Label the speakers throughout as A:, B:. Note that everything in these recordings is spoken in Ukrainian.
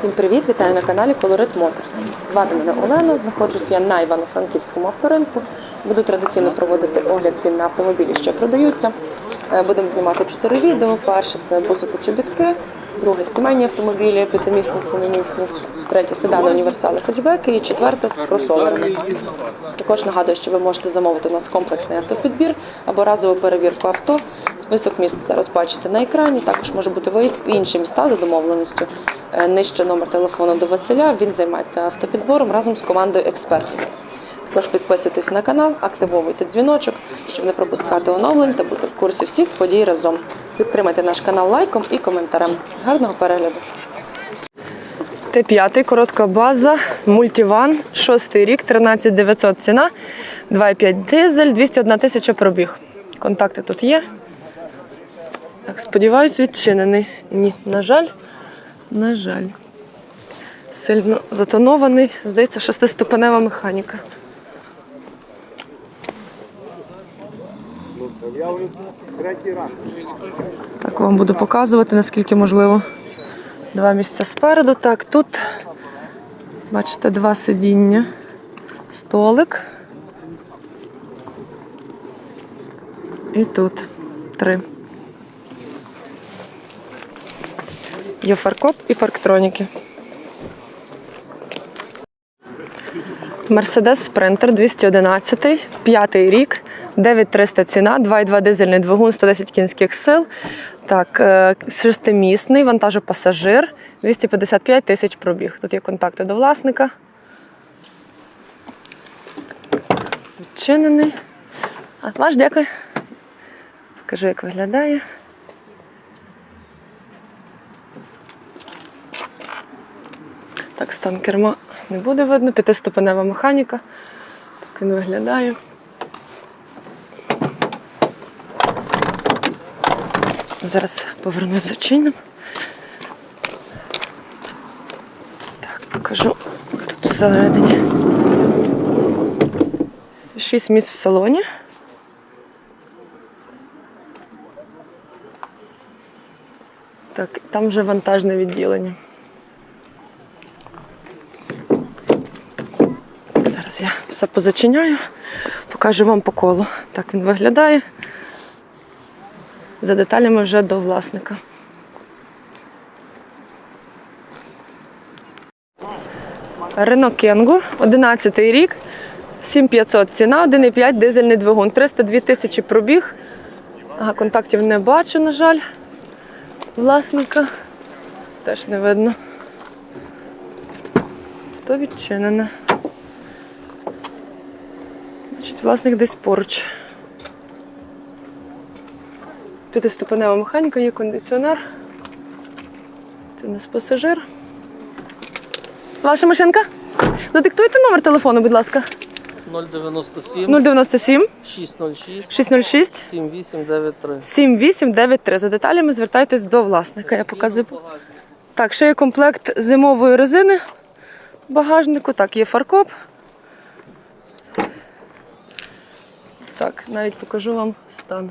A: Всім привіт! Вітаю на каналі Colorit Motors. Звати мене Олена. Знаходжусь я на Івано-Франківському авторинку. Буду традиційно проводити огляд цін на автомобілі, що продаються. Е, Будемо знімати чотири відео. Перше це буси та чобітки, друге сімейні автомобілі, п'ятимісні, сімимісні, третє седани, універсали, хетчбеки і четверте з кросоверами. Також нагадую, що ви можете замовити у нас комплексний автопідбір або разову перевірку авто. Список міст зараз бачите на екрані. Також може бути виїзд в інші міста за домовленістю. Е, Нижче номер телефону до Василя. Він займається автопідбором разом з командою експертів. Також підписуйтесь на канал, активовуйте дзвіночок, щоб не пропускати оновлень та бути в курсі всіх подій разом. Підтримайте наш канал лайком і коментарем. Гарного перегляду! Т5, коротка база, мультиван, шостий рік, 13 900 ціна, 2,5 дизель, 201 тисяча пробіг. Контакти тут є. Так, сподіваюсь, відчинений. Ні, на жаль, на жаль. Сильно затонований. Здається, шестиступенева механіка. Так, вам буду показувати, наскільки можливо. Два місця спереду. Так, тут бачите два сидіння, столик. І тут три. Є фаркоп і парктроніки. Мерседес Спринтер 211, п'ятий рік, 9300 ціна, 2,2 дизельний двигун, 110 кінських сил. Так, е, шестимісний, вантажопасажир, 255 тисяч пробіг. Тут є контакти до власника. Відчинений. А, ваш, дякую. Покажу, як виглядає. Так, стан керма не буде видно. П'ятиступенева механіка. Так він виглядає. Зараз поверну зачином. Так, покажу тут всередині. Шість місць в салоні. Так, там вже вантажне відділення. Зараз я все позачиняю, покажу вам по колу. Так він виглядає. За деталями вже до власника. Рено Кенгу, 11 рік, 7500 ціна, 1,5 дизельний двигун, 302 тисячі пробіг. Ага, контактів не бачу, на жаль. Власника теж не видно. Хто відчинене? Значить, власник десь поруч. П'ятиступенева механіка, є кондиціонер. Це у нас пасажир. Ваша машинка? Задиктуйте номер телефону, будь ласка.
B: 097
A: 097
B: 606
A: 606
B: 7893.
A: 7893. За деталями звертайтесь до власника. Я показую. Так, ще є комплект зимової резини в багажнику. Так, є фаркоп. Так, навіть покажу вам стан.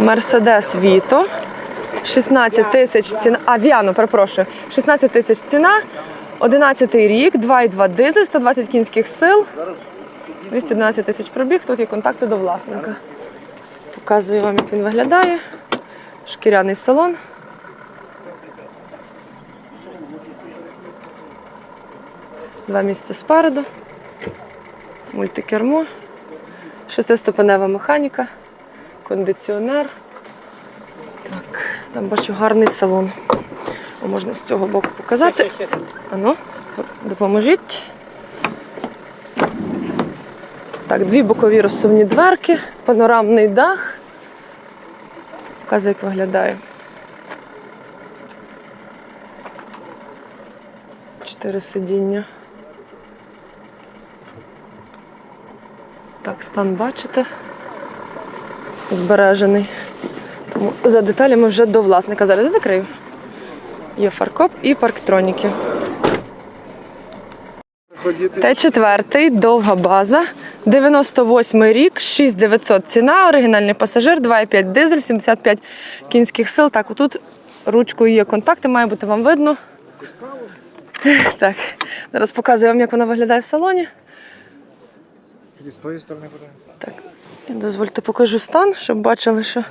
A: Мерседес Віто. 16 тисяч ціна. А, Віано, перепрошую. 16 тисяч ціна. 11 рік, 2,2 дизель, 120 кінських сил. 212 тисяч пробіг, тут є контакти до власника. Показую вам, як він виглядає. Шкіряний салон. Два місця спереду. Мультикермо. Шестиступенева механіка, кондиціонер. Так, там бачу гарний салон. Можна з цього боку показати. Ану, допоможіть. Так, дві бокові розсувні дверки, панорамний дах. Показую, як виглядає. Чотири сидіння. Так, стан бачите. Збережений. Тому за деталями вже до власника. Зараз закрию. Є фаркоп і парктроніки. Т4, довга база, 98 рік, 6900 ціна, оригінальний пасажир, 2,5 дизель, 75 кінських сил. Так, отут ручкою є контакти, має бути вам видно. Так, зараз показую вам, як вона виглядає в салоні.
C: І з тої сторони буде.
A: Так, і дозвольте покажу стан, щоб бачили, що.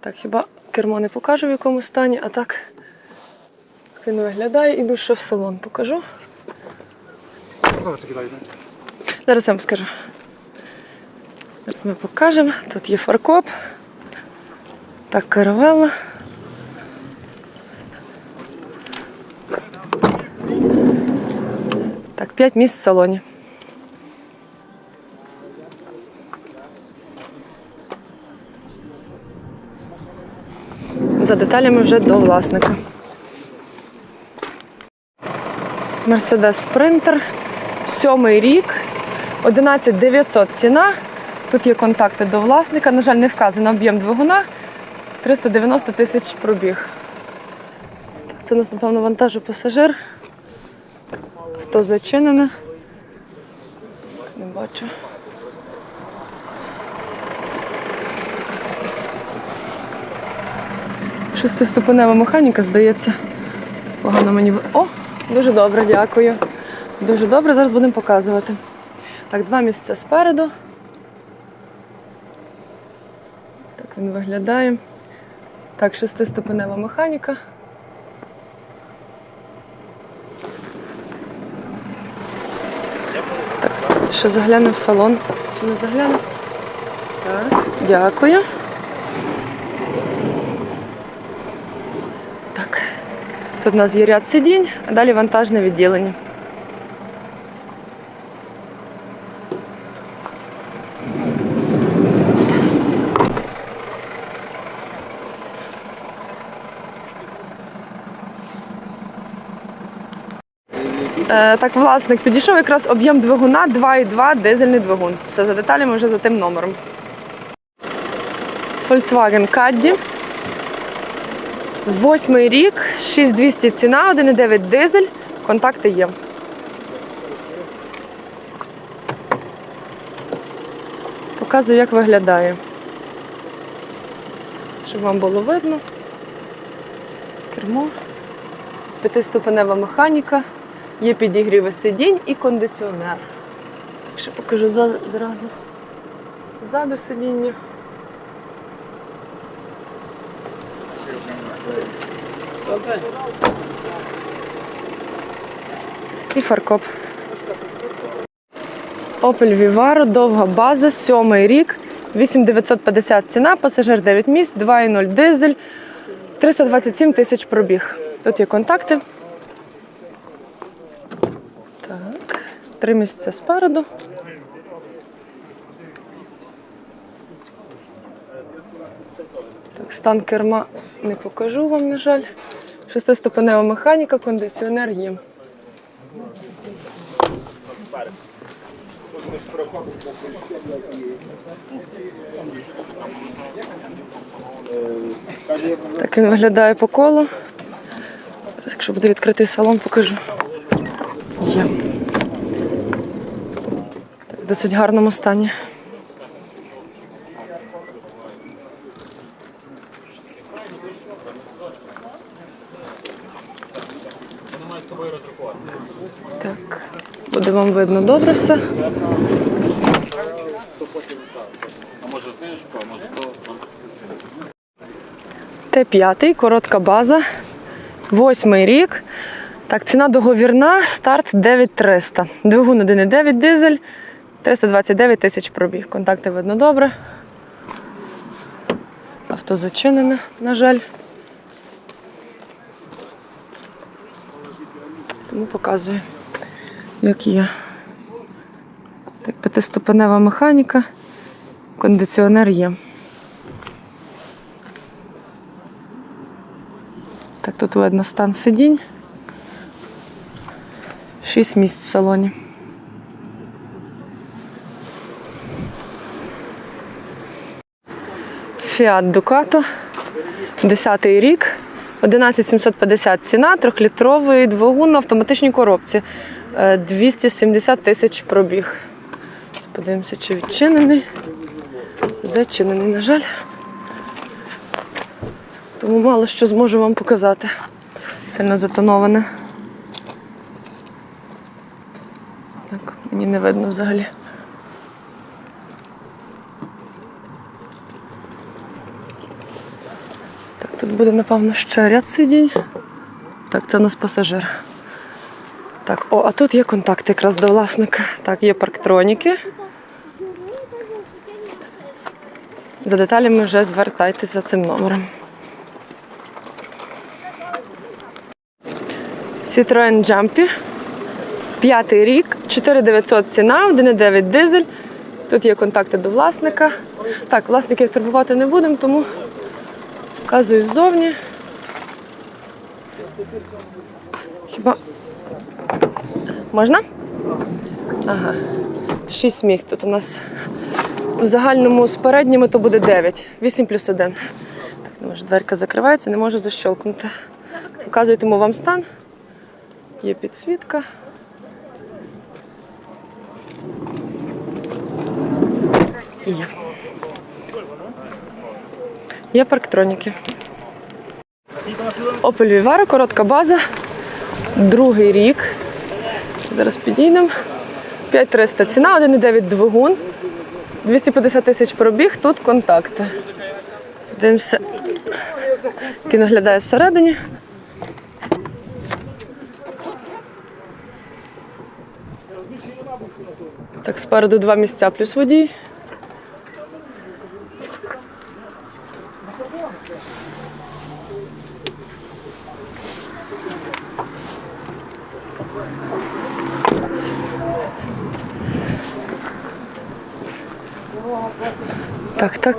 A: Так, хіба кермо не покажу, в якому стані, а так він виглядає. Іду ще в салон покажу. Зараз я вам скажу. Зараз ми покажемо. Тут є фаркоп. Так, каравелла. Так, 5 місць в салоні. За деталями вже до власника. Мерседес Спринтер. Сьомий рік. 11 900 ціна. Тут є контакти до власника. На жаль, не вказано об'єм двигуна. 390 тисяч пробіг. Це у нас, напевно, вантажопасажир. Авто зачинене. Не бачу. Шестиступенева механіка, здається. Погано мені. О, дуже добре, дякую. Дуже добре, зараз будемо показувати. Так, два місця спереду. Так він виглядає. Так, шестиступенева механіка. Так, ще заглянемо в салон. Чи не заглянемо? Так, дякую. Так. Тут у нас є ряд сидінь, а далі вантажне відділення. Е, так, власник підійшов якраз об'єм двигуна 2,2 дизельний двигун. Все за деталями вже за тим номером. Volkswagen Caddy. Восьмий рік, 6200 ціна, 1,9 дизель. Контакти є. Показую, як виглядає. Щоб вам було видно. Кермо. П'ятиступенева механіка. Є підігріви сидінь і кондиціонер. Так що покажу зразу. Ззаду сидіння. І фаркоп. Opel Vivaro, довга база, сьомий рік, 8950 ціна, пасажир 9 місць, 2,0 дизель, 327 тисяч пробіг. Тут є контакти. Так, три місця спереду. Так, стан керма не покажу вам, на жаль. Шестиступенева механіка, кондиціонер є. Так він виглядає по колу. Якщо буде відкритий салон, покажу. Є. Так, в досить гарному стані. Так, буде вам видно добре все. Т5, коротка база, восьмий рік. Так, ціна договірна, старт 9300. Двигун 1,9 дизель, 329 тисяч пробіг. Контакти видно добре. Авто зачинене, на жаль. Тому показую, як є. Так, п'ятиступенева механіка, кондиціонер є. Так, тут видно стан сидінь. Шість місць в салоні. Fiat Ducato, 10 рік, 11750 ціна, трьохлітровий двигун на автоматичній коробці. Е, 270 тисяч пробіг. Подивимося, чи відчинений. Зачинений, на жаль. Тому мало що зможу вам показати. Сильно затоноване. Так, мені не видно взагалі. Так, тут буде, напевно, ще ряд сидінь. Так, це у нас пасажир. Так, о, а тут є контакт якраз до власника. Так, є парктроніки. За деталями вже звертайтеся за цим номером. Citroen Jumpy. П'ятий рік, 4900 ціна, 1,9 дизель. Тут є контакти до власника. Так, власників турбувати не будемо, тому показую ззовні. Хіба можна? Ага. Шість місць тут у нас. У загальному з передніми то буде 9. 8 плюс 1. Так, не може, дверка закривається, не можу защелкнути. Показуйтимо вам стан. Є підсвітка. І Є. Є парктроніки. Opel Vivaro, коротка база. Другий рік. Зараз підійдемо. 5300 ціна, 1,9 двигун. 250 тисяч пробіг, тут контакти. Дивимося, який наглядає всередині. Так, спереду два місця плюс водій.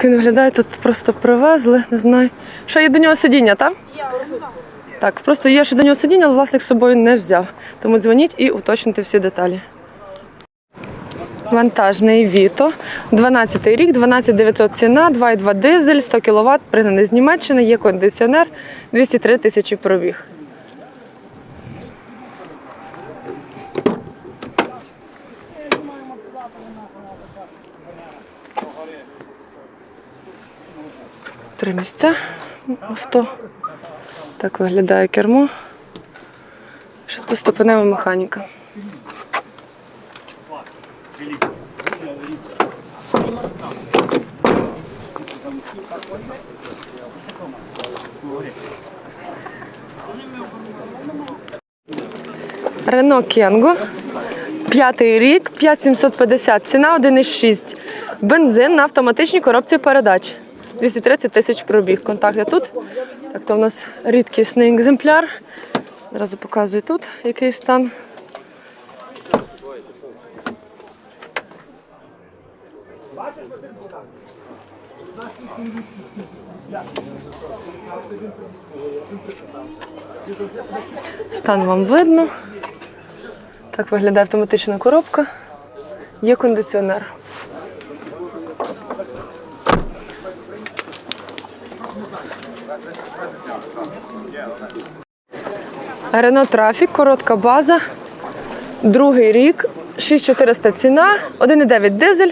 A: Так, він виглядає. Тут просто привезли, не знаю. Ще є до нього сидіння, так? Так, просто є ще до нього сидіння, але власник з собою не взяв. Тому дзвоніть і уточнюйте всі деталі. Вантажний Віто, 12 рік, 12900 ціна, 2,2 дизель, 100 кВт, пригнаний з Німеччини, є кондиціонер, 203 тисячі пробіг. Три місця авто. Так виглядає кермо. Шестиступенева механіка. Рено Кенго. П'ятий рік, 5750. Ціна 1,6. Бензин на автоматичній коробці передач. 230 тисяч пробіг. Контакти тут. Так, то у нас рідкісний екземпляр. Одразу показую тут, який стан. Стан вам видно. Так виглядає автоматична коробка. Є кондиціонер. Рено Трафік, коротка база. Другий рік, 6400 ціна, 1,9 дизель,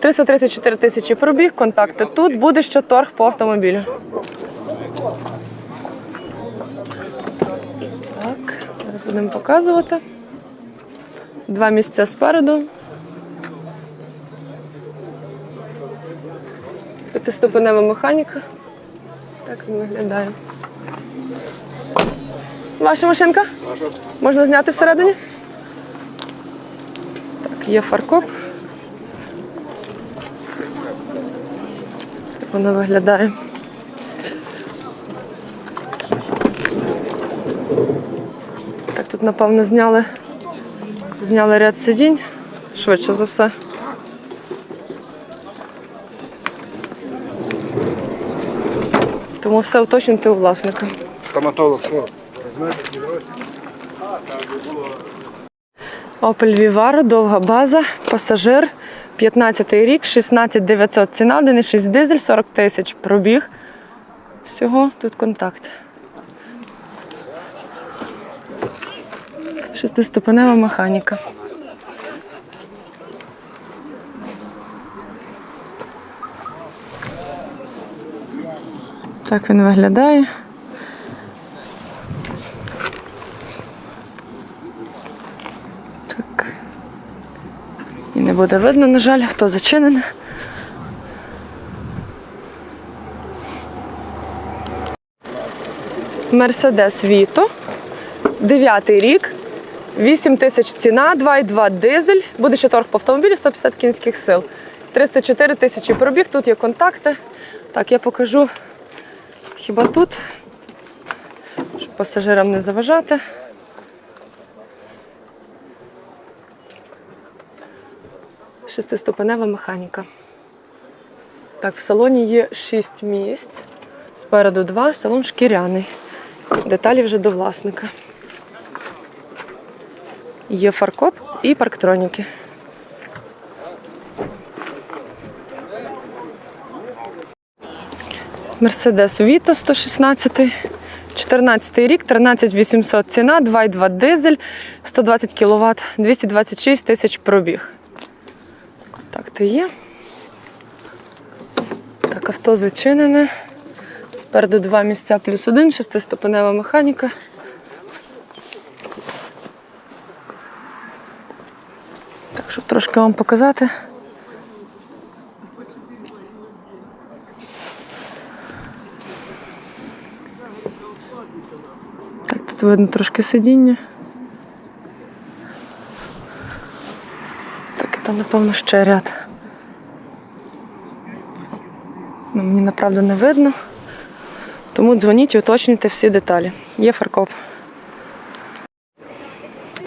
A: 334 тисячі пробіг, контакти тут. Буде ще торг по автомобілю. Так, зараз будемо показувати. Два місця спереду. П'ятиступенева механіка. Так він виглядає. Ваша машинка? Можна зняти всередині? Так, є фаркоп. Так воно виглядає. Так, тут, напевно, зняли, зняли ряд сидінь, швидше за все. Тому все уточнюйте у власника.
C: Стоматолог, що?
A: Opel Vivaro, довга база, пасажир, 15 рік, 16 900 ціна, 1,6 дизель, 40 тисяч пробіг. Всього тут контакт. Шестиступенева механіка. Так він виглядає. Так. І не буде видно, на жаль, хто зачинене. Мерседес Віто. Дев'ятий рік. 8 тисяч ціна, 2,2 дизель. Буде ще торг по автомобілю 150 кінських сил. 304 тисячі пробіг. Тут є контакти. Так, я покажу хіба тут, щоб пасажирам не заважати. Шестиступенева механіка. Так, в салоні є 6 місць. Спереду 2, салон шкіряний. Деталі вже до власника. Є фаркоп і парктроніки. Мерседес Віто 116, 14 рік, 13800 ціна, 2,2 дизель, 120 кВт, 226 тисяч пробіг. Контакти є. Так, авто зачинене. Спереду два місця плюс один, шестиступенева механіка. Так, щоб трошки вам показати. Тут видно трошки сидіння. Так, і там, напевно, ще ряд. Ну, мені направду не видно. Тому дзвоніть і уточнюйте всі деталі. Є фаркоп.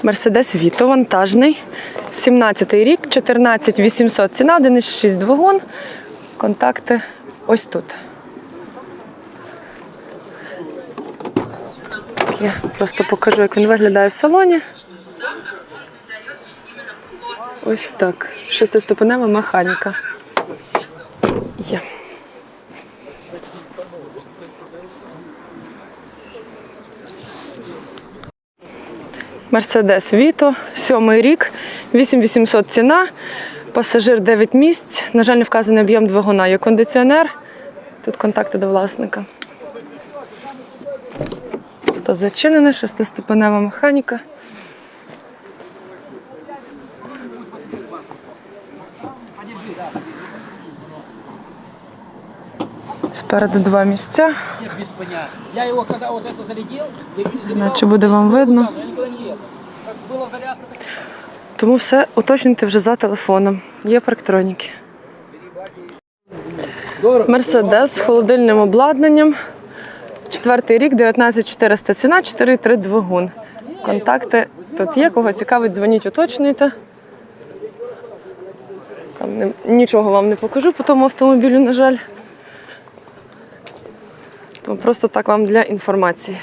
A: Мерседес Віто вантажний. 17-й рік, 14 800 ціна, 1,6 двигун. Контакти ось тут. Я просто покажу, як він виглядає в салоні. Ось так. Шестиступенева механіка. Є. Мерседес Віто, сьомий рік, 8800 ціна, пасажир 9 місць. На жаль, не вказаний об'єм двигуна. Є кондиціонер. Тут контакти до власника. Авто зачинене, шестиступенева механіка. Спереду два місця. чи буде вам видно. Тому все уточнюйте вже за телефоном. Є парктроніки. Мерседес з холодильним обладнанням. Четвертий рік, 19400 ціна, 4,3 двигун. Контакти тут є. Кого цікавить, дзвоніть, уточнюйте. Там не- нічого вам не покажу по тому автомобілю, на жаль. Тому просто так вам для інформації.